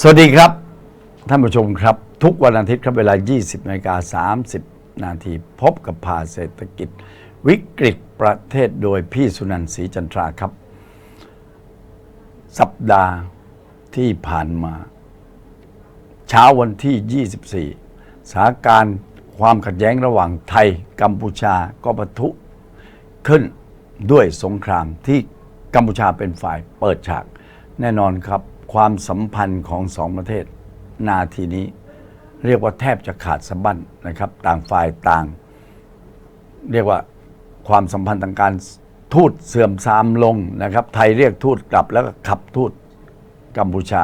สวัสดีครับ ท่านผู้ชมครับ ทุกวันอาทิตย์ครับเวลา 20นาฬิกา30 นาทีพบกับพาเศรษฐกิจ วิกฤตประเทศโดยพี่สุนันท์ศรีจันทราครับ สัปดาห์ที่ผ่านมา เช้าวันที่ 24 สถานการณ์ความขัดแย้งระหว่างไทยกัมพูชาก็ปะทุขึ้นด้วยสงครามที่กัมพูชาเป็นฝ่ายเปิดฉาก แน่นอนครับ ความสัมพันธ์ของสองประเทศ นาทีนี้ เรียกว่าแทบจะขาดสะบั้นนะครับ ต่างฝ่ายต่าง เรียกว่าความสัมพันธ์ทางการทูตเสื่อมทรามลงนะครับ ไทยเรียกทูตกลับแล้วก็ขับทูตกัมพูชา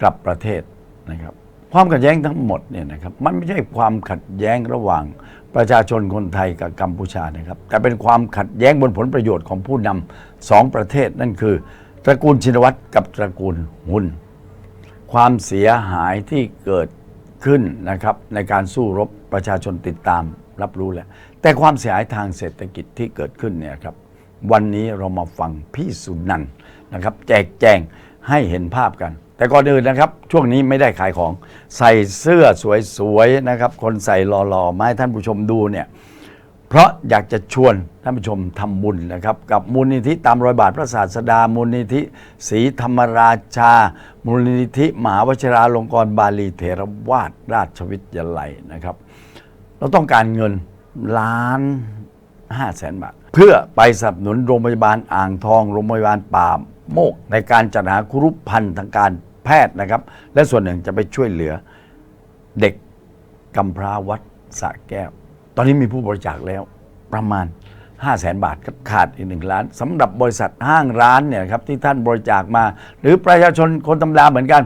กลับประเทศนะครับ ความขัดแย้งทั้งหมดเนี่ยนะครับ มันไม่ใช่ความขัดแย้งระหว่างประชาชนคนไทยกับกัมพูชานะครับ แต่เป็นความขัดแย้งบนผลประโยชน์ของผู้นำสองประเทศนั่นคือ ตระกูลชินวัตรกับตระกูลหุนความเสียหายที่เกิดขึ้นนะครับในการสู้รบประชาชนติดตามรับรู้แหล้วแต่ความเสียหายทางเศรษฐกิจที่เกิดขึ้นเนี่ยครับวันนี้เรามาฟังพี่สุนันนะครับ แจกแจงให้เห็นภาพกัน แต่ก่อนอื่นนะครับ ช่วงนี้ไม่ได้ขายของใส่เสื้อสวยๆนะครับ คนใส่หล่อๆมาให้ท่านผู้ชมดูเนี่ย เพราะอยากจะชวนท่านผู้ชมทำบุญนะครับ กับมูลนิธิตามรอยบาทพระศาสดา มูลนิธิศรีธรรมราชา มูลนิธิมหาวชิราลงกรณ์บาลีเถรวาทราชวิทยาลัยนะครับ เราต้องการเงินล้านห้าแสนบาท เพื่อไปสนับสนุนโรงพยาบาลอ่างทอง โรงพยาบาลป่าโมก ในการจัดหาคุรุพันธ์ทางการแพทย์นะครับ และส่วนหนึ่งจะไปช่วยเหลือเด็กกำพร้าวัดสะแก้ว ตอนนี้มีผู้บริจาคแล้วประมาณ 5 0 0แสนบาทขาดอีกหนึ่งล้านสำหรับบริษัทห้างร้านเนี่ยครับที่ท่านบริจาคมา หรือประชาชนคนธรรมดาเหมือนกัน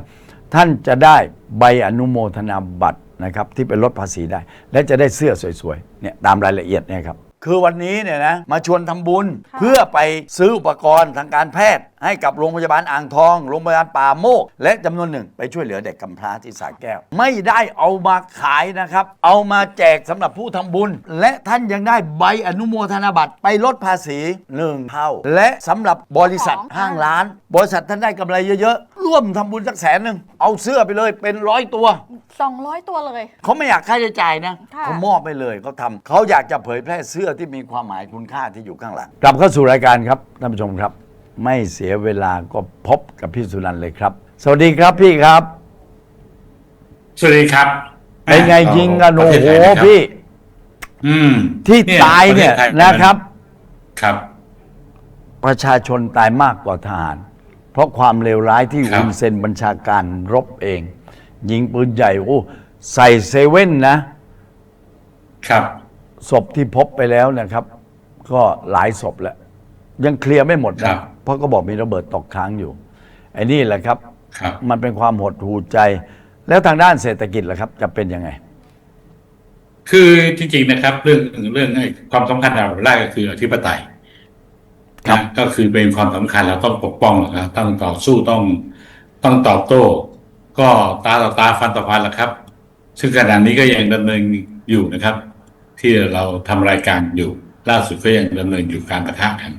ท่านจะได้ใบอนุโมทนาบัตรนะครับที่เป็นลดภาษีได้ และจะได้เสื้อสวยๆเนี่ยตามรายละเอียดเนี่ยครับคือวันนี้เนี่ยนะมาชวนทำบุญเพื่อไปซื้ออุปกรณ์ทางการแพทย์ ให้กับโรงพยาบาลอ่างทอง โรงพยาบาลป่าโมก และจำนวนหนึ่งไปช่วยเหลือเด็กกำพร้าที่สระแก้ว ไม่ได้เอามาขายนะครับ เอามาแจกสำหรับผู้ทำบุญ และท่านยังได้ใบอนุโมทนาบัตรไปลดภาษีหนึ่งเท่า และสำหรับบริษัทของห้างร้าน บริษัทท่านได้กำไรเยอะๆ ร่วมทำบุญสักแสนหนึ่งเอาเสื้อไปเลยเป็นร้อยตัว 200 ตัวเลย เขาไม่อยากค่าใช้จ่ายนะค่ะ เขามอบไปเลยเขาทำเขาอยากจะเผยแพร่เสื้อที่มีความหมายคุณค่าที่อยู่ข้างหลัง กลับเข้าสู่รายการครับท่านผู้ชมครับ ไม่เสียเวลาก็พบกับพี่สุนันท์เลยครับ สวัสดีครับพี่ครับสวัสดีครับเป็นไงยิงกันปโอ้ระเทศโหไทยนะครับพี่ อืม ที่ตายเนี่ยปรศไทนะครับ ครับ ประชาชนตายมากกว่าทหาร เพราะความเลวร้ายที่ครับอุนเซนบัญชาการรบเอง ยิงปืนใหญ่โอ้ใส่เซเว่นนะ ครับศพที่พบไปแล้วนะครับ ก็หลายศพแล้ว ยังเคลียร์ไม่หมดครันะบ เพราะก็บอกมีระเบิดตกค้างอยู่ไอ้นี่แหละครับ ครับ มันเป็นความหดหู่ใจ แล้วทางด้านเศรษฐกิจล่ะครับ จะเป็นยังไง คือจริงๆนะครับ เรื่องเรื่องไอ้ความสำคัญอันดับแรกก็คืออธิปไตยครับ นะก็คือเป็นความสำคัญเราต้องปกป้องนะครับต้องต่อสู้ต้องต้องตอบโต้ ก็ตาต่อตาฟันต่อฟันแหละครับ ซึ่งขณะนี้ก็ยังดำเนินอยู่นะครับ ที่เราทำรายการอยู่ล่าสุดก็ยังดำเนินอยู่การประทะกัน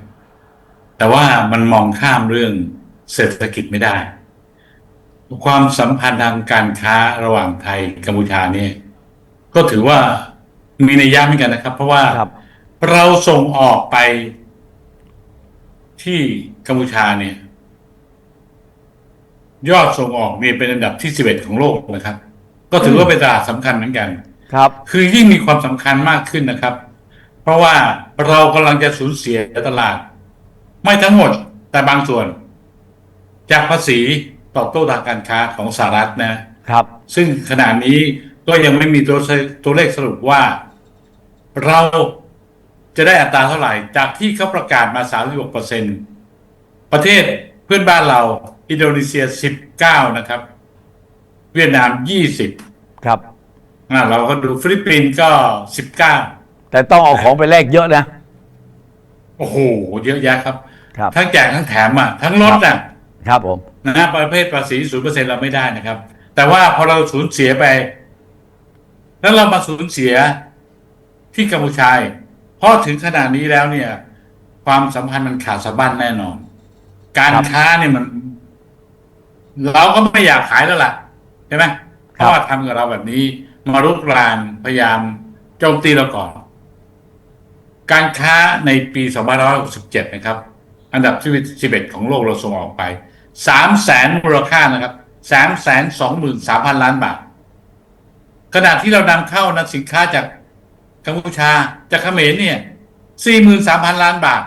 แต่ว่ามันมองข้ามเรื่องเศรษฐกิจไม่ได้ ความสัมพันธ์ทางการค้าระหว่างไทยกัมพูชาเนี่ยก็ถือว่ามีนัยยะเหมือนกันนะครับ เพราะว่าครับเราส่งออกไปที่กัมพูชาเนี่ย ยอดส่งออกเนี่ยเป็นอันดับที่11ของโลกนะครับ ก็ถือว่าเป็นตลาดสำคัญเหมือนกัน ครับ คือยิ่งมีความสำคัญมากขึ้นนะครับ เพราะว่าเรากำลังจะสูญเสียตลาด ไม่ทั้งหมดแต่บางส่วน จากภาษีตอบโต้ทางการค้าของสหรัฐนะครับ ซึ่งขณะนี้ก็ยังไม่มีตัวตัวเลขสรุปว่า เราจะได้อัตราเท่าไหร่ จากที่เขาประกาศมา 36เปอร์เซ็นประเทศเพื่อนบ้านเรา อินโดนีเซีย 19 นะครับ เวียดนาม 20 ครับอ่าเราก็ดูฟิลิปปินส์ก็ 19 แต่ต้องเอาของไปแลกเยอะนะ โอ้โห เยอะแยะครับ ครับ ทั้งแจกทั้งแถมอะทั้งลดอะครับผมนะฮะประเภทภาษีศูนย์เปอร์เซ็นเราไม่ได้นะครับ แต่ว่าพอเราสูญเสียไป แล้วเรามาสูญเสียที่กัมพูชาอีกเพราะถึงขนาดนี้แล้วเนี่ย ความสัมพันธ์มันขาดสะบั้นแน่นอน การครับค้าเนี่ยมัน เราก็ไม่อยากขายแล้วล่ะใช่ไหมเพครับราะว่าทำกับเราแบบนี้ มารุกรานพยายามโจมตีเราก่อน การค้าในปี 2567 นะครับ อันดับที่11ของโลกเราส่งออกไป3แสนมูลค่านะครับ3แสน2 3 0 0 0ล้านบาท ขณะที่เรานำเข้านะสินค้าจากกัมพูชาจากเขมรเนี่ย43,000ล้านบาท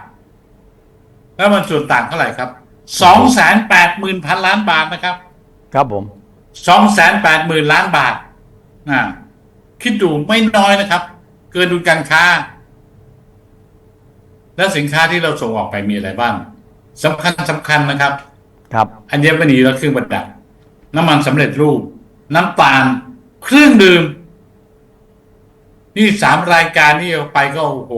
แล้วมันส่วนต่างเท่าไหร่ครับ280,000พันล้านบาทนะครับ ครับผม280,000ล้านบาทอ่าคิดดูไม่น้อยนะครับ เกินดุลการค้า แล้วสินค้าที่เราส่งออกไปมีอะไรบ้างสำคัญสำคัญนะครับ ครับอัญมณีและเครื่องประดับ น้ำมันสำเร็จรูป น้ำตาลเครื่องดื่ม นี่สามรายการนี่เอาไปก็โอ้โห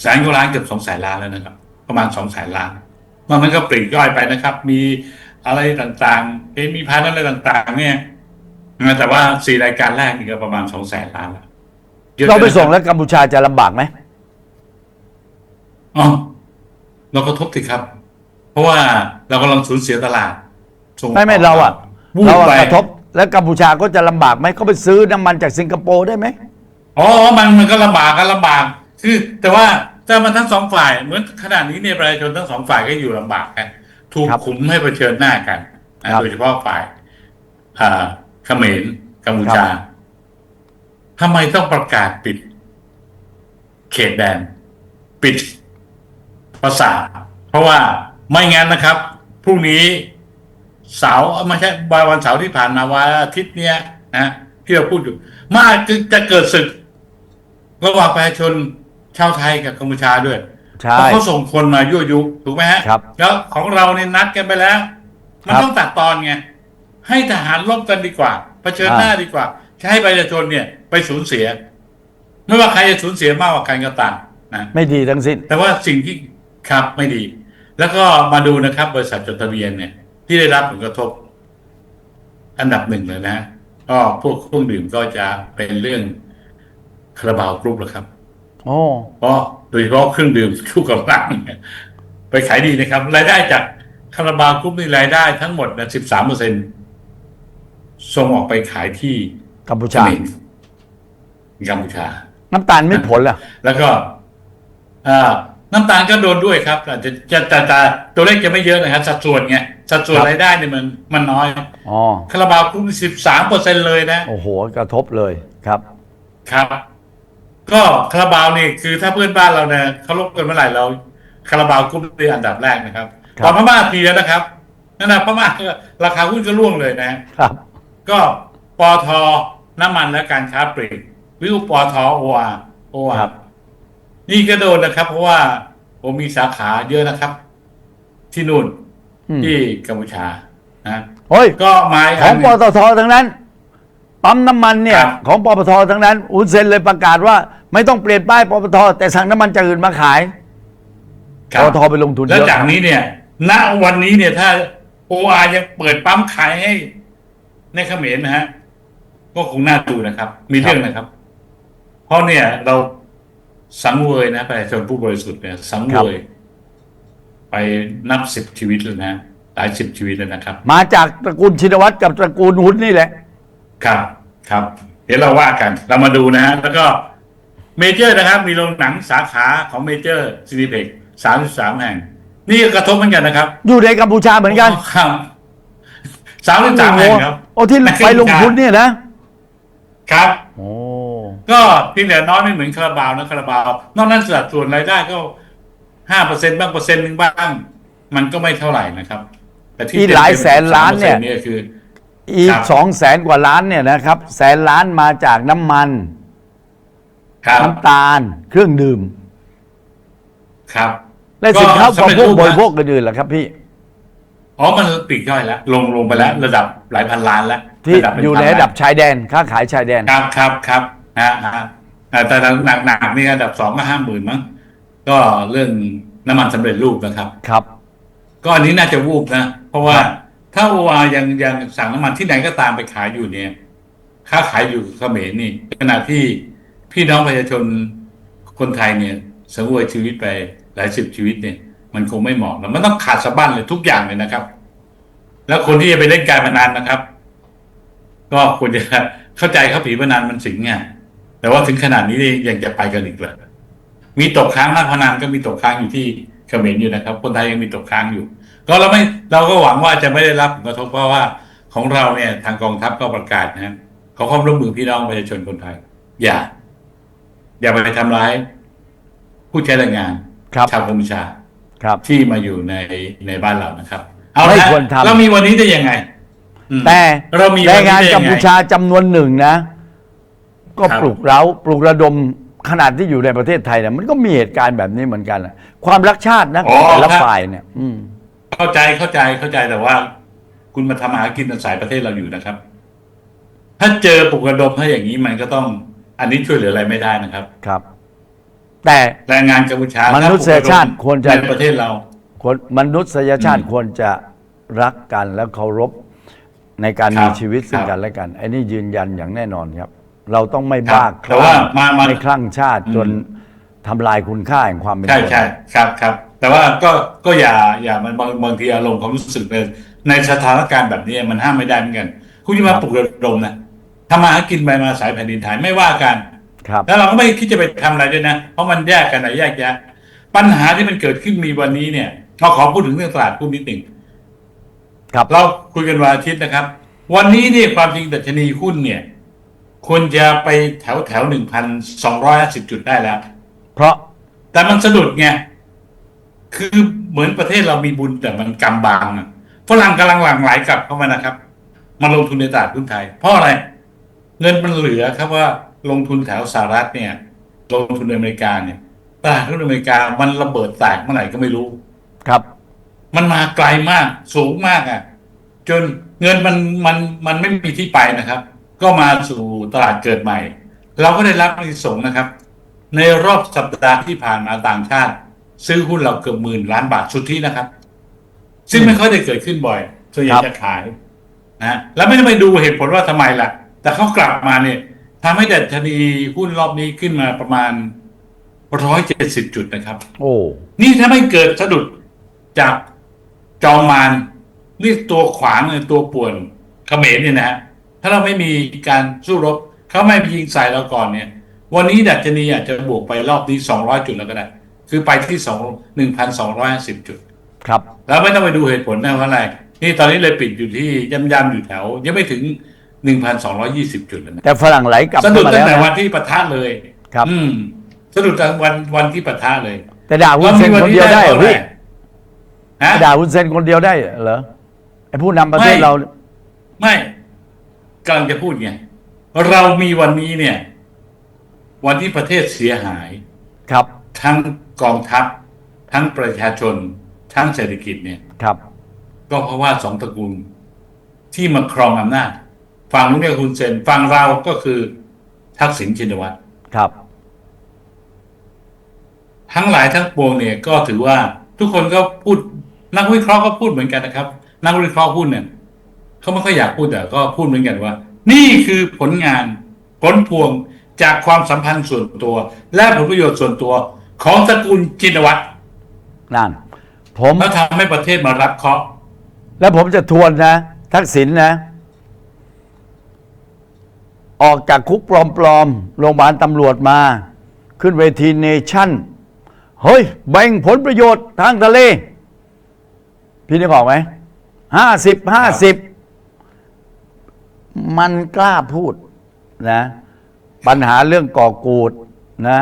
แสนกว่าล้านเกือบสองแสนล้านแล้วนะครับ ประมาณสองแสนล้าน มันมันก็ปลีกย่อยไปนะครับ มีอะไรต่างๆเอมีพันอะไรต่าง ๆ เนี่ยนะแต่ว่าสี่รายการแรกนี่ก็ประมาณสองแสนล้านแล้วยอะเราไปนะคบส่งแล้วกัมพูชาจะลำบากไหม อ๋อเราก็ทบสิครับ เพราะว่าเรากำลังสูญเสียตลาดส่งไม่ไม่เราอะวูบเราอะไปกระทบแล้วกัมพูชาก็จะลำบากไหมเขาไปซื้อน้ำมันจากสิงคโปร์ได้ไหมอ๋อมันมันก็ลำบากกันลำบาก คือ แต่ว่าแต่มันทั้งสองฝ่ายเหมือนขณะนี้เนี่ยประชาชนทั้งสองฝ่ายก็อยู่ลำบากกันถูกครับขุมให้เผชิญหน้ากันนะครับโดยเฉพาะฝ่าย อ่าเขมรกัมพูชาครับทำไมต้องประกาศปิด เขตแดน ปิด ประสาทเพราะว่าไม่งั้นนะครับพรุ่งนี้เสาร์ไม่ใช่วันเสาร์ที่ผ่านมาวันอาทิตย์เนี้ยนะที่เราพูดอยู่มากจะเกิดศึก ระหว่างประชาชนชาวไทยกับกัมพูชาด้วยใช่เพราะเขาส่งคนมายั่วยุถูกไหมฮะครับแล้วของเราเนี่ยนัดกันไปแล้ว มันครับต้องตัดตอนไงให้ทหารลบกันดีกว่าเผชิญหน้าอ่าดีกว่าจะให้ประชาชนเนี่ย ไปสูญเสีย ไม่ว่าใครจะสูญเสียมากกว่ากันก็ตามนะไม่ดีทั้งสิ้น แต่ว่าสิ่งที่ ครับไม่ดี แล้วก็มาดูนะครับ บริษัทจดทะเบียนเนี่ย ที่ได้รับผลกระทบ อันดับหนึ่งเลยนะก็พวกเครื่องดื่มก็จะเป็นเรื่องคาราบาวกรุ๊ปแหละครับโอ้เพราะโดยเฉพาะเครื่องดื่มคู่กับเหล้าเนี่ยไปขายดีนะครับ รายได้จากคาราบาวกรุ๊ปนี่รายได้ทั้งหมดนะ13เปอร์เซ็นส่งออกไปขายที่กัมพูเขชามรกัมพูชา น้ำตาลไม่ผลล่ะแล้วก็อ่า น้ำตาลก็โดนด้วยครับอาจจะจะจะจะตัวเลขจะไม่เยอะนะครับ สัดส่วนไงสัดส่วนครับรายได้เนี่ยมันมันน้อยอ๋อคาราบาวกรุ๊ปสิบสามเปอร์เซ็นเลยนะ โอ้โห กระทบเลยครับ ครับ ก็คาราบาวนี่คือถ้าเพื่อนบ้านเราเนี่ยเขาลบกันเมื่อไหร่เราคาราบาวกรุ๊ปเป็นอันดับแรกนะครับครับตอนพม่าทีแล้วนะครับนั่นนะพม่าก็ราคาหุ้นก็ร่วงเลยนะครับ ก็ปอทน้ำมันและการค้าปลีกหรือปอทโออาโออาครับ นี่ก็โดนนะครับ เพราะว่าผมมีสาขาเยอะนะครับ ที่นู่นอืมที่กัมพูชานะโอ้ยก็มาอีกของนหปนึ่ตททั้งนั้น ปั๊มน้ำมันเนี่ยครับของปตททั้งนั้น อุนเซนเลยประกาศว่า ไม่ต้องเปลี่ยนป้ายปตทแต่สั่งน้ำมันจากอื่นมาขายครัปบตทไปลงทุนแล้วเยอะจากนี้เนี่ย ณวันนี้เนี่ยถ้าโออายังเปิดปั๊มขายให้ ในเขมรนะฮะ ก็คงน่าดูนะครับ มีเรื่องนะครับ เพราะเนี่ยเรา สังเวยนะประชาชนผู้บริสุทธิ์เนี่ยสังเวย ไปนับสิบชีวิตแล้วนะหลายสิบชีวิตแล้วนะครับ มาจากตระกูลชินวัตรกับตระกูลหุนนี่แหละ ครับครับ เดี๋ยวเราว่ากัน เรามาดูนะฮะแล้วก็เมเจอร์นะครับ มีโรงหนังสาขาของเมเจอร์ซีนิเพ็กสามสิบสามแห่ง นี่ก็กระทบเหมือนกันนะครับ อยู่ในกัมพูชาเหมือนกันครับสามสิบสามแห่งครับโอ้ที่ไปลงทุนเนี่ยนะครับ โอ้ ก็เพียงแต่น้อยไม่เหมือนคาราบาวนะคาราบาวนอกนั้นสัดส่วนรายได้ก็ห้าเปอร์เซ็นต์บ้างเปอร์เซ็นต์หนึ่งบ้าง มันก็ไม่เท่าไหร่นะครับ แต่ที่ที่หลายแสนล้านเนี่ย3%เนี่ยคือ อีครักบสองแสนกว่าล้านเนี่ยนะครับ แสนล้านมาจากน้ำมันครับน้ำตาลเครื่องดื่ม ครับ และสินค้าอุปสำเร็จโภครูปบนะริโภคอื่นๆล่ะครับพี่อ๋อมันปลีกย่อยแล้ว ลงลงไปแล้ว ระดับหลายพันล้านแล้วที่ระเป็อยู่ในพัระดับล้าชายแดนค้าขายชายแดนครับครับครับ ฮะฮะอ่าแต่หนักหนักๆนี่ระดับสองก็ห้าหมื่นมั้งก็เรื่องน้ำมันสำเร็จรูปนะครับ ครับ ก็อันนี้น่าจะวูบนะ เพราะว่าครับถ้าโออายังยังสั่งน้ำมันที่ไหนก็ตามไปขายอยู่เนี่ย ค้าขายอยู่เขมรนี่ขณะที่พี่น้องประชาชนคนไทยเนี่ยสังเวยชีวิตไปหลายสิบชีวิตเนี่ย มันคงไม่เหมาะแล้วมันต้องขาดสะบั้นเลยทุกอย่างเลยนะครับ แล้วคนที่จะไปเล่นการพนันนะครับ ก็ควรจะเข้าใจครับผีพนันมันสิงไง แต่ว่าถึงขนาดนี้ยังจะไปกันอีกเหรอมีตกค้างนักพนันก็มีตกค้างอยู่ที่เขมรอยู่นะครับ คนไทยยังมีตกค้างอยู่ ก็เราไม่เราก็หวังว่าจะไม่ได้รับผลกระทบเพราะว่าของเราเนี่ยทางกองทัพก็ประกาศนะฮะขอความร่วมมือพี่น้องประชาชนคนไทย อย่า อย่าไปทำร้าย ผู้ใช้แรงงานครับชาวกัมพูชาครับ ที่มาอยู่ในในบ้านเรานะครับ เอาไม่ละควรทำเรามีวันนี้ได้ยังไงอืมแต่เรามีแรวันงนี้งานได้กัยัมงไงพูชาจำนวนหนึ่งนะ ก็ครับ ปลุกเร้าปลุกระดมขนาดที่อยู่ในประเทศไทยเนี่ยมันก็มีเหตุการณ์แบบนี้เหมือนกันนะความรักชาตินะของแต่ละฝ่ายเนี่ยอืม เข้าใจเข้าใจเข้าใจแต่ว่า คุณมาทำอาหากินอาศัยประเทศเราอยู่นะครับ ถ้าเจอปลุกระดมถ้าอย่างนี้มันก็ต้อง อันนี้ช่วยเหลืออะไรไม่ได้นะครับ ครับ แต่ แรงงานกัมพูชามมนุษยชาติควรจะ ในประเทศเรา คนมนุษยชาติอืมควรจะรักกันและเคารพในการครับมีชีวิตซึ่งครับ กันและกันไอ้นี่ยืนยันอย่างแน่นอนครับ เราต้องไม่ครับบ้าคแต่ว่าลั่งมามา ไม่คลั่งชาติอืมจนทำลายคุณค่าแห่งความเป็นใช่คน ใช่ครับครับ แต่ว่าก็ก็อย่าอย่ามันบางบางทีอารมณ์ความรู้สึกในในสถานการณ์แบบนี้มันห้ามไม่ได้เหมือนกัน คุณจะมาปลุกระดมนะทำมาหากินไปมาสายแผ่นดินไทยไม่ว่ากัน ครับ แล้วเราก็ไม่คิดจะไปทำอะไรด้วยนะ เพราะมันแยกกันนะแยกแยะ ปัญหาที่มันเกิดขึ้นมีวันนี้เนี่ยเราขอพูดถึงเรื่องตลาดหุ้นนิดหนึ่งครับ เราคุยกันวันอาทิตย์นะครับ วันนี้เนี่ยความจริงดัชนีหุ้นเนี่ย ควรจะไปแถวแถวหนึ่งพันสองร้อยสิบจุดได้แล้ว เพราะแต่มันสะดุดไง คือเหมือนประเทศเรามีบุญแต่มันกำบางอะฝรั่งกำลังหลั่งไหลกลับเข้ามานะครับ มาลงทุนในตลาดหุ้นไทย เพราะอะไร เงินมันเหลือครับว่าลงทุนแถวสหรัฐเนี่ย ลงทุนในอเมริกาเนี่ยตลาดหุ้นอเมริกามันระเบิดแตกเมื่อไหร่ก็ไม่รู้ ครับ มันมาไกลมากสูงมากอะ จนเงินมันมันมันไม่มีที่ไปนะครับ ก็มาสู่ตลาดเกิดใหม่ เราก็ได้รับอานิสงส์นะครับ ในรอบสัปดาห์ที่ผ่านมาต่างชาติ ซื้อหุ้นเราเกือบหมื่นล้านบาทสุทธินะครับ ซึ่งไม่ค่อยได้เกิดขึ้นบ่อยส่วนใหญ่ครับจะขายนะแล้วไม่ได้ไปดูเหตุผลว่าทำไมล่ะ แต่เขากลับมาเนี่ยทำให้ดัชนีหุ้นรอบนี้ขึ้นมาประมาณร้อยเจ็ดสิบจุดนะครับ โอ้ นี่ถ้าไม่เกิดสะดุดจากจอมมารนี่ตัวขวางเลยตัวป่วนเขมรเนี่ยนะฮะ ถ้าเราไม่มีการสู้รบเขาไม่ยิงใส่เราก่อนเนี่ย วันนี้ดัชนีอาจจะบวกไปรอบนี้สองร้อยจุดแล้วก็ได้ คือไปที่สองหนึ่งพันสองร้อยสิบจุด ครับ แล้วไม่ต้องไปดูเหตุผลนะว่าอะไร นี่ตอนนี้เลยปิดอยู่ที่ย่ำย่ำๆอยู่แถว ยังไม่ถึงหนึ่งพันสองร้อยี่สิบจุดเลยนะแต่ฝรั่งไหลกลับสะดุเข้าดมาตั้แล้งวแต่วันนะที่ปะทะเลย ครับ อืมสะดุดตั้งวันวันที่ปะทะเลย แต่ด่าวุ้นเส้นคนเดียวได้เหรอพี่ฮะด่าวุ้นเส้นคนเดียวได้เหรอไอ้ผู้นำประเทศไม่เรา ไม่ กำลังจะพูดไง เรามีวันนี้เนี่ย วันที่ประเทศเสียหาย ครับ ทั้งกองทัพ ทั้งประชาชน ทั้งเศรษฐกิจเนี่ย ครับ ก็เพราะว่าสองตระกูลที่มาครองอำนาจฝั่งนู้นเนี่ยคุณเซนฝั่งเราก็คือทักษิณชินวัตรครับ ทั้งหลายทั้งปวงเนี่ยก็ถือว่าทุกคนก็พูดนักวิเคราะห์ก็พูดเหมือนกันนะครับ นักวิเคราะห์พูดเนี่ย เขาไม่ค่อยอยากพูดแต่ก็พูดเหมือนกันว่า นี่คือผลงานผลพวงจากความสัมพันธ์ส่วนตัว และผลประโยชน์ส่วนตัวของตระกูลจินวัตรนั่น ผมแล้วทำให้ประเทศมารับเคราะห์แล้วผมจะทวนนะ ทักษิณนะออกจากคุกปลอมๆโรงพยาบาลตำรวจมา ขึ้นเวทีเนชั่น เฮ้ย แบ่งผลประโยชน์ทางทะเล พี่นึกออกไหมห้าสิบห้าสิบ มันกล้าพูดนะ ปัญหาเรื่องก่อกูดนะ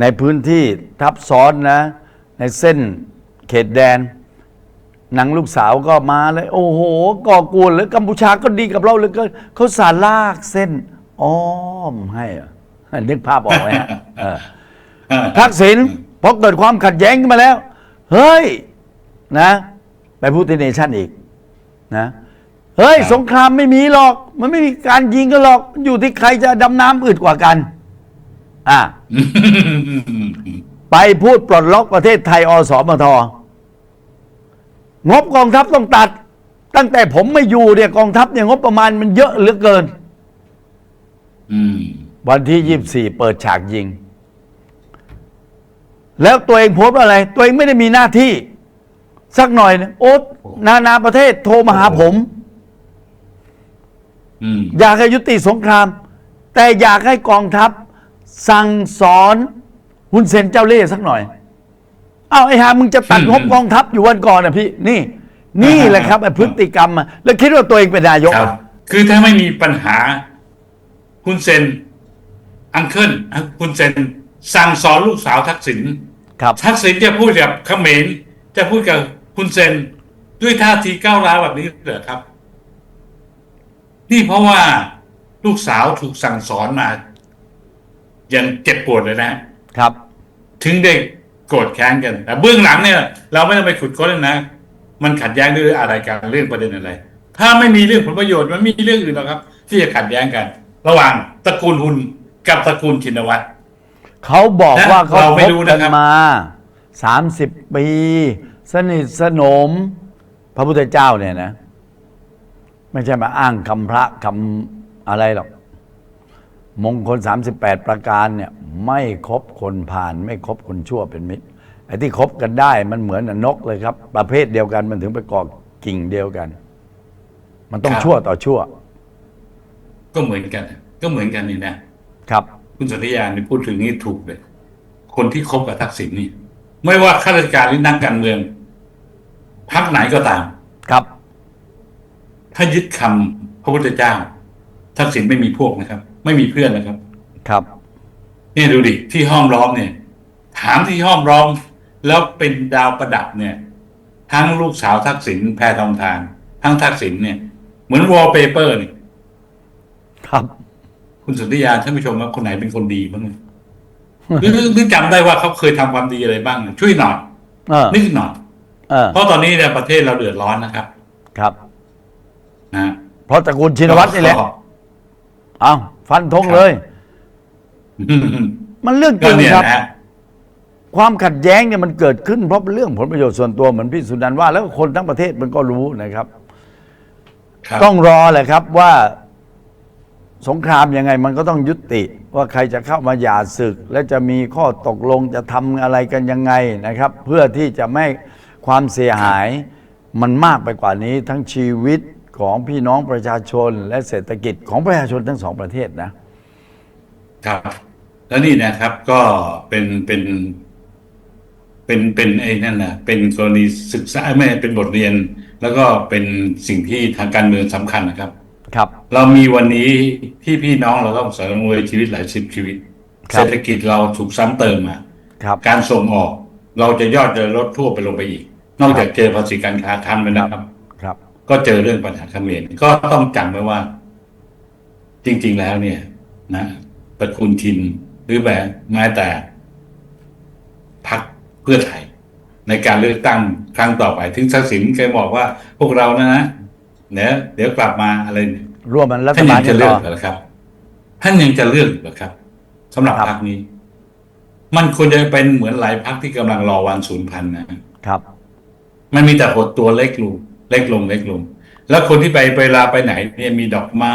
ในพื้นที่ทับซ้อนนะ ในเส้นเขตแดนหนังลูกสาวก็มาเลย โอ้โห ก่อกวนเลยกัมพูชาก็ดีกับเราเหลยก็เขาสาลากเส้น อ้อมให้อะนึกภาพออกไหมฮะเออทักษิณพอเกิดความขัดแย้งขึ้นมาแล้ว เฮ้ย นะ ไปพูดที่เนชั่นอีกนะ เฮ้ยครับสงครามไม่มีหรอก มันไม่มีการยิงกันหรอก อยู่ที่ใครจะดำน้ำอึดกว่ากัน อะ ไปพูดปลดล็อกประเทศไทยอสมทงบกองทัพต้องตัด ตั้งแต่ผมไม่อยู่เนี่ยกองทัพเนี่ยงบประมาณมันเยอะเหลือเกินอืมวันที่ยี่สี่เปิดฉากยิง แล้วตัวเองโพสต์ว่าอะไร ตัวเองไม่ได้มีหน้าที่ สักหน่อยนะโอ๊ตนานาประเทศโทรมาหาผม อืมอยากให้ยุติสงคราม แต่อยากให้กองทัพ สั่งสอนฮุนเซนเจ้าเล่ห์สักหน่อยเอาไอ้หามึงจะตัดงบกองทัพอยู่วันก่อนนะพี่นี่ นี่แหละครับไอ้พฤติกรรมอะแล้วคิดว่าตัวเองเป็นนายกครับอะคือถ้าไม่มีปัญหาคุณเซนอังเคิลคุณเซนสั่งสอนลูกสาวทักษิณครับ ทักษิณจะพูดกับเขมรจะพูดกับคุณเซนด้วยท่าทีก้าวร้าวแบบนี้เหรอครับ นี่เพราะว่าลูกสาวถูกสั่งสอนมา อย่างเจ็บปวดเลยนะครับ ถึงเด็กโกรธแค้นกันแต่เบื้องหลังเนี่ย เราไม่ต้องไปขุดค้นเลยนะ มันขัดแย้งด้วยอะไรกันเรื่องประเด็นอะไร ถ้าไม่มีเรื่องผลประโยชน์มันไม่มีเรื่องอื่นหรอกครับ ที่จะขัดแย้งกัน ระหว่างตระกูลหุนกับตระกูลชินวัตรเขาบอกว่านะเขาเราคไม่บรู้กันะนครับมาสามสิบปี สนิทสนม พระพุทธเจ้าเนี่ยนะ ไม่ใช่มาอ้างคำพระคำอะไรหรอก มงคล 38 ประการเนี่ยไม่คบคนผ่าน ไม่คบคนชั่วเป็นมิตรไอ้ที่คบกันได้มันเหมือนนกเลยครับ ประเภทเดียวกันมันถึงไปเกาะกิ่งเดียวกัน มันต้องครับ ชั่วต่อชั่ว ก็เหมือนกัน ก็เหมือนกันนี่นะครับ คุณสัตยานี่พูดถึงนี่ถูกเลย คนที่คบกับทักษิณนี่ ไม่ว่าข้าราชการหรือนักการเมืองพรรคไหนก็ตาม ครับ ถ้ายึดคำพระพุทธเจ้าทักษิณไม่มีพวกนะครับ ไม่มีเพื่อนนะครับ ครับเนี่ยดูดิที่ห้อมล้อมเนี่ย ถามที่ห้อมล้อม แล้วเป็นดาวประดับเนี่ย ทั้งลูกสาวทักษิณแพทองทาน ทั้งทักษิณเนี่ย เหมือนวอลเปเปอร์เนี่ยครับ คุณสุนทรยาท่านผู้ชมว่าคนไหนเป็นคนดีบ้างเนี่ยหรือหรือจำได้ว่าเขาเคยทำความดีอะไรบ้างเนี่ยช่วยหน่อยเออนึกหน่อยเออเพราะตอนนี้เนี่ยประเทศเราเดือดร้อนนะครับ ครับ นะเพราะตระกูลชินวัตรนี่แหละก็เอาฟันธงเลย มันเรื่องจก็ริงเนี่ยครับนะความขัดแย้งเนี่ยมันเกิดขึ้นเพราะเรื่องผลประโยชน์ส่วนตัวเหมือนพี่สุนันท์ว่า แล้วก็คนทั้งประเทศมันก็รู้นะครับครับ ต้องรอแหละครับว่าสงครามยังไงมันก็ต้องยุติว่าใครจะเข้ามาหย่าศึก และจะมีข้อตกลงจะทำอะไรกันยังไงนะครับ เพื่อที่จะไม่ความเสียหายมันมากไปกว่านี้ทั้งชีวิต ของพี่น้องประชาชน และเศรษฐกิจของประชาชนทั้งสองประเทศนะครับ แล้วนี่นะครับก็เป็นเป็นเป็นเป็นไอ้นั่นนะเป็นกรณีศึกษาไม่เป็นบทเรียน แล้วก็เป็นสิ่งที่ทางการเมืองสำคัญนะครับ ครับ เรามีวันนี้ที่พี่น้องเราต้องสังเวยชีวิตหลายสิบชีวิตครับเศรษฐกิจเราถูกซ้ำเติมมาครับการส่งออก เราจะยอดจะลดทั่วไปลงไปอีก นอกจากเจอภาษีการค้าทำไปนะครับครับ ก็เจอเรื่องปัญหาเขมรก็ต้องจำไว้ว่า จริง ๆ แล้วเนี่ย นะตระกูลทินหรือแบบแม้แต่พรรคเพื่อไทย ในการเลือกตั้งครั้งต่อไปถึงทักษิณเคยบอกว่าพวกเรานะนะเดี๋ยวเดี๋ยวกลับมาอะไรเนี่ยร่วมมันรัฐท่านบายัลงกัจะนเลืต่ออกเหรอครับ ท่านยังจะเลือกเหรอครับสำหรับครับพรรคนี้ มันควรจะเป็นเหมือนหลายพรรคที่กำลังรอวันศูนย์พันธุ์นะครับ มันมีแต่หดตัวเล็กลง เล็กลงเล็กลง แล้วคนที่ไปเวลาไปไหน เนี่ยมีดอกไม้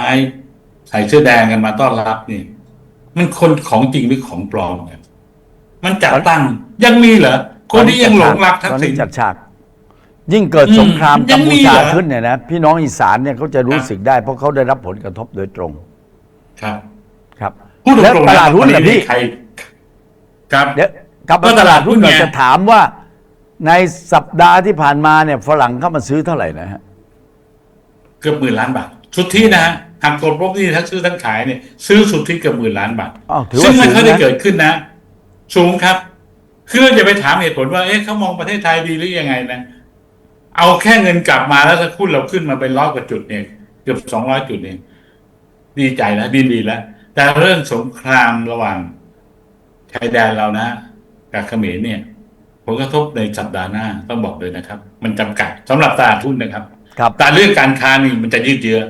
ใส่เสื้อแดงกันมาต้อนรับนี่มันคนของจริงหรือของปลอมครับมันจัดตั้งยังมีเหรอคนที่ยังหลงรักทักตอนษินี้ณจัดฉาก ยิ่งเกิดอืมสงครามยักัมงมีพูชาเหรอขึ้นเนี่ยนะพี่น้องอีสานเนี่ยเขาจะรู้สึกได้ เพราะเขาได้รับผลกระทบโดยตรง ครับ ครับพูดตแล้วรงๆตนะลาดหุ้นตเหรอพี่ใครครับ เดี๋ยวกลับก็มาตตลาลาดดหุ้หุ้นนหน่อยไงจะถามว่า ในสัปดาห์ที่ผ่านมาเนี่ยฝรั่งเข้ามาซื้อเท่าไหร่นะฮะเกือบหมื่นล้านบาทสุทธินะฮะหากกดลบหนี่ทั้งซื้อทั้งขายเนี่ยซื้อสุทธิเกือบหมื่นล้านบาทอ้าวถือซึ่ว่างมันสูงเคยได้นะเกิดขึ้นนะ สูงครับ คือเราอย่าไปถามเหตุผลว่าเอ๊ะเขามองประเทศไทยดีหรือยังไงนะ เอาแค่เงินกลับมาแล้วถ้าหุ้นเราขึ้นมาเป็นร้อยกว่าจุดเนี่ยเกือบสองร้อยจุดเนี่ยดีใจแล้วดีดีแล้ว แต่เรื่องสงครามระหว่างชายแดนเรานะกับเขมรเนี่ย ผลกระทบในสัปดาห์หน้าต้องบอกเลยนะครับ มันจำกัดสำหรับตลาดหุ้นนะครับครับแต่เรื่องการค้านี่มันจะยืดเยื้อ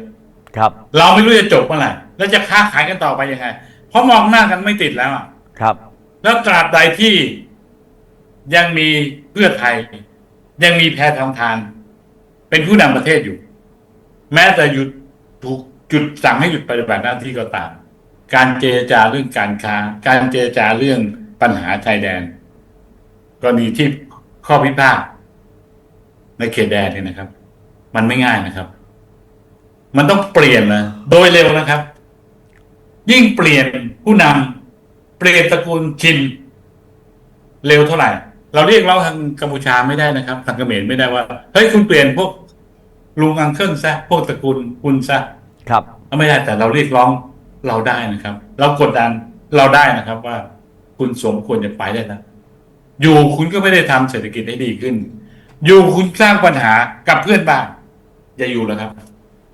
ครับ เราไม่รู้จะจบเมื่อไหร่แล้วจะค้าขายกันต่อไปยังไง เพราะมองหน้ากันไม่ติดแล้วอะครับ แล้วตราบใดที่ยังมีเพื่อไทย ยังมีแพทองทานเป็นผู้นำประเทศอยู่ แม้แต่หยุดถูกจุดสั่งให้หยุดปฏิบัติหน้าที่ก็ตาม การเจรจาเรื่องการค้า การเจรจาเรื่องปัญหาชายแดนก รณีที่ข้อพิพาทในเขตแดนเนี่ยนะครับ มันไม่ง่ายนะครับ มันต้องเปลี่ยนนะโดยเร็วนะครับ ยิ่งเปลี่ยนผู้นำเปลี่ยนตระกูลชินเร็วเท่าไหร่ เราเรียกร้องทางกัมพูชาไม่ได้นะครับ ทางเขมรไม่ได้ว่าเฮ้ยคุณเปลี่ยนพวกลุงอังเคิลซะพวกตระกูลคุณซะครับไม่ได้แต่เราเรียกร้องเราได้นะครับ เรากดดันเราได้นะครับ ว่าคุณสมควรจะไปได้แล้ว อยู่คุณก็ไม่ได้ทำเศรษฐกิจให้ดีขึ้น อยู่คุณสร้างปัญหากับเพื่อนบ้านอย่าอยู่แล้วครับ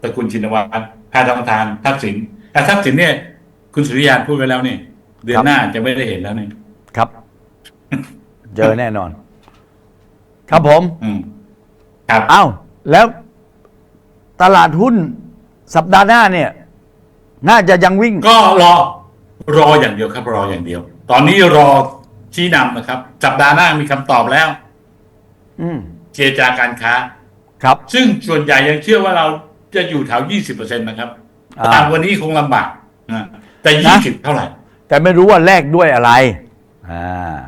ตระกูลชินวัตรพาทองทานทักษิณแต่ทักษิณเนี่ย คุณสุริยานพูดไว้แล้วนี่เดือนหน้าจะไม่ได้เห็นแล้วนี่ครับ เจอแน่นอน ครับผม อืมครับอ้าวแล้วตลาดหุ้นสัปดาห์หน้าเนี่ย น่าจะยังวิ่ง ก็รอ รออย่างเดียวครับ รออย่างเดียว ตอนนี้รอ ชี้นำนะครับสัปดาห์หน้ามีคำตอบแล้วอืมเจรจาการค้า ครับ ซึ่งส่วนใหญ่ยังเชื่อว่าเราจะอยู่แถว20%นะครับอ่าตามวันนี้คงลำบากนะแต่นะ20เท่าไหร่ แต่ไม่รู้ว่าแลกด้วยอะไร อ่า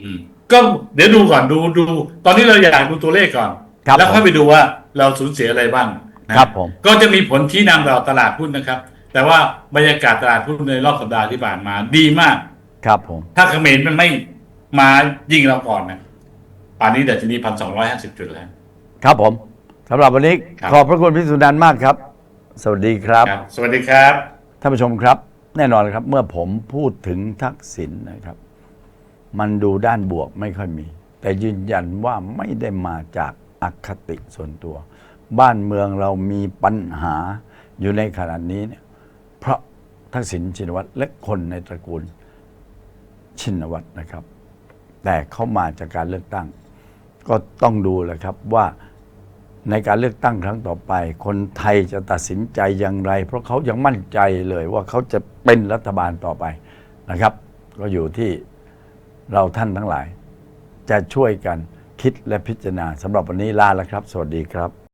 อืมก็เดี๋ยวดูก่อนดูดู ตอนนี้เราอยากดูตัวเลขก่อน ครับแล้วค่อยไปดูว่าเราสูญเสียอะไรบ้างนะครับผม ก็จะมีผลชี้นำต่อตลาดหุ้นนะครับ แต่ว่าบรรยากาศตลาดหุ้นในรอบสัปดาห์ที่ผ่านมาดีมาก ครับผม ถ้าเขมรมันไม่มายิงเราก่อนนะป่านนี้เดี๋ยวจะมีพันสองร้อยห้าสิบจุดแล้ว ครับผมสำหรับวันนี้ครับ ขอบพระคุณพี่สุนันท์มากครับ สวัสดีครับ ครับ สวัสดีครับ ท่านผู้ชมครับ แน่นอนครับ เมื่อผมพูดถึงทักษิณนะครับ มันดูด้านบวกไม่ค่อยมี แต่ยืนยันว่าไม่ได้มาจากอคติส่วนตัว บ้านเมืองเรามีปัญหาอยู่ในขณะนี้เนี่ยเพราะทักษิณชินวัตรและคนในตระกูล ชินวัตรนะครับ แต่เขามาจากการเลือกตั้ง ก็ต้องดูแหละครับว่าในการเลือกตั้งครั้งต่อไป คนไทยจะตัดสินใจอย่างไร เพราะเขายังมั่นใจเลยว่าเขาจะเป็นรัฐบาลต่อไปนะครับ ก็อยู่ที่เราท่านทั้งหลาย จะช่วยกันคิดและพิจารณาสำหรับวันนี้ลาแล้วครับ สวัสดีครับ